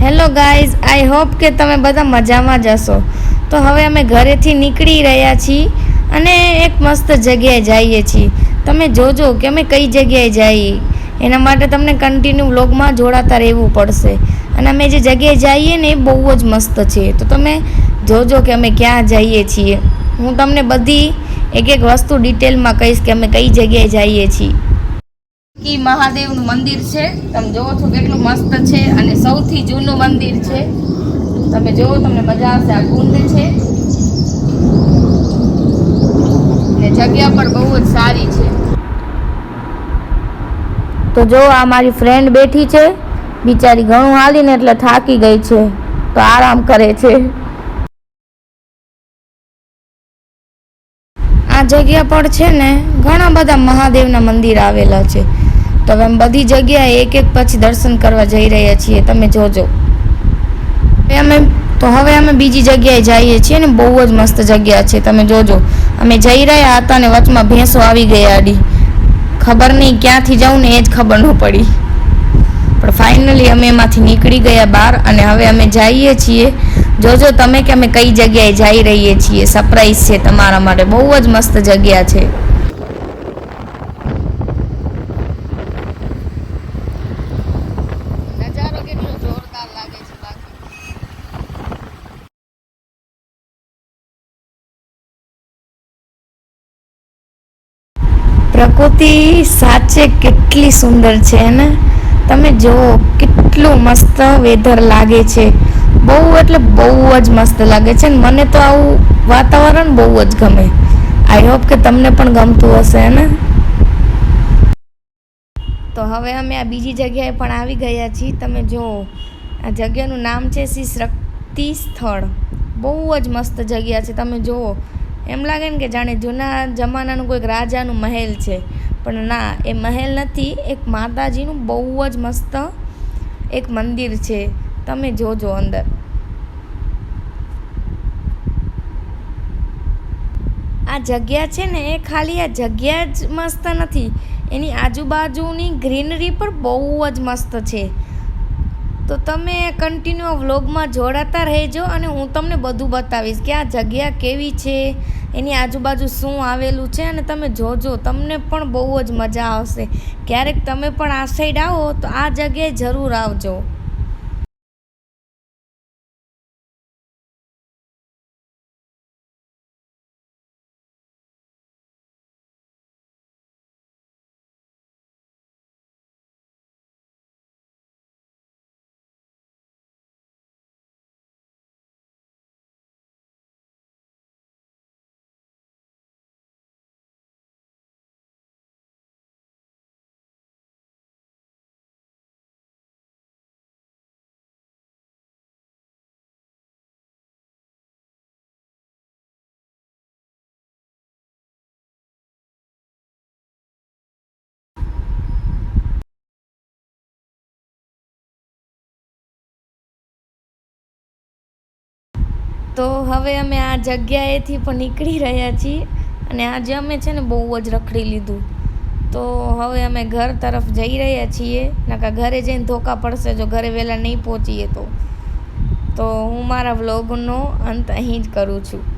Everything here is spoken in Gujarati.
હેલો ગાઈઝ આઈ હોપ કે તમે બધા મજામાં જ હશો. તો હવે અમે ઘરેથી નીકળી રહ્યા છીએ અને એક મસ્ત જગ્યાએ જઈએ છીએ. તમે જોજો કે અમે કઈ જગ્યાએ જઈએ. એના માટે તમને કન્ટિન્યુ વ્લોગમાં જોડાતા રહેવું પડશે. અને અમે જે જગ્યાએ જઈએ ને એ બહુ જ મસ્ત છે. તો તમે જોજો કે અમે ક્યાં જઈએ છીએ. હું તમને બધી એક એક વસ્તુ ડિટેલમાં કહીશ કે અમે કઈ જગ્યાએ જઈએ છીએ. કી મહાદેવનું મંદિર છે. તમે જોવો છો કેટલું મસ્ત છે અને સૌથી જૂનું મંદિર છે. તમે જોવો, તમને મજા આવશે. આ કુંડ છે. ને જગ્યા પણ બહુ જ સારી છે. તો જો આ મારી ફ્રેન્ડ બેઠી છે. બિચારી ઘણું હાલીને એટલે થાકી ગઈ છે. તો આરામ કરે છે. આ જગ્યા પર છે ને ઘણા બધા મહાદેવના મંદિર આવેલા છે. તો હવે અમે બધી જગ્યાએ એક એક પછી દર્શન કરવા જઈ રહ્યા છીએ. તમે જોજો. હવે અમે તો હવે અમે બીજી જગ્યાએ જઈએ છીએ ને, બહુ જ મસ્ત જગ્યા છે. તમે જોજો. અમે જઈ રહ્યા હતા ને, વચમાં ભેંસો આવી ગયા આડી. ખબર નહીં ક્યાંથી જાઉં ને, એ જ ખબર ન પડી. પણ ફાઇનલી અમે એમાંથી નીકળી ગયા બહાર અને હવે અમે જઈએ છીએ. જોજો તમે કે અમે કઈ જગ્યાએ જઈ રહીએ છીએ. સરપ્રાઈઝ છે તમારા માટે. બહુ જ મસ્ત જગ્યા છે નજારો કેટલો જોરદાર લાગે છે બાકી પ્રકૃતિ સાચે કેટલી સુંદર છે ને? તમે જુઓ, કેટલું મસ્ત વેધર લાગે છે. બહુ એટલે બહુ જ મસ્ત લાગે છે ને. મને તો આવું વાતાવરણ બહુ જ ગમે. આઈ હોપ કે તમને પણ ગમતું હશે ને? તો હવે અમે આ બીજી જગ્યાએ પણ આવી ગયા છીએ. તમે જુઓ, આ જગ્યાનું નામ છે શ્રી શક્તિ સ્થળ બહુ જ મસ્ત જગ્યા છે. તમે જુઓ એમ લાગે ને કે જાણે જૂના જમાનાનું કોઈક રાજાનું મહેલ છે. પણ ના, એ મહેલ નથી, એક માતાજીનું બહુ જ મસ્ત એક મંદિર છે. તમે જોજો અંદર. આ જગ્યા છે ને, એ ખાલી આ જગ્યા જ મસ્ત નથી. એની આજુબાજુની ગ્રીનરી પણ બહુ જ મસ્ત છે. તો તમે કન્ટિન્યુ વ્લોગમાં જોડાતા રહેજો અને હું તમને બધું બતાવીશ કે આ જગ્યા કેવી છે એની આજુબાજુ શું આવેલું છે અને તમે જોજો, તમને પણ બહુ જ મજા આવશે. ક્યારેક તમે પણ આ સાઈડ આવો તો આ જગ્યાએ જરૂર આવજો. તો હવે અમે આ જગ્યાએથી પણ નીકળી રહ્યા છીએ અને આજે અમે છે ને બહુ જ રખડી લીધું. તો હવે અમે ઘર તરફ જઈ રહ્યા છીએ, નકા ઘરે જઈને ધોકા પડશે જો ઘરે વહેલા નહીં પહોંચીએ તો. તો હું મારા વ્લોગનો અંત અહીં જ કરું છું.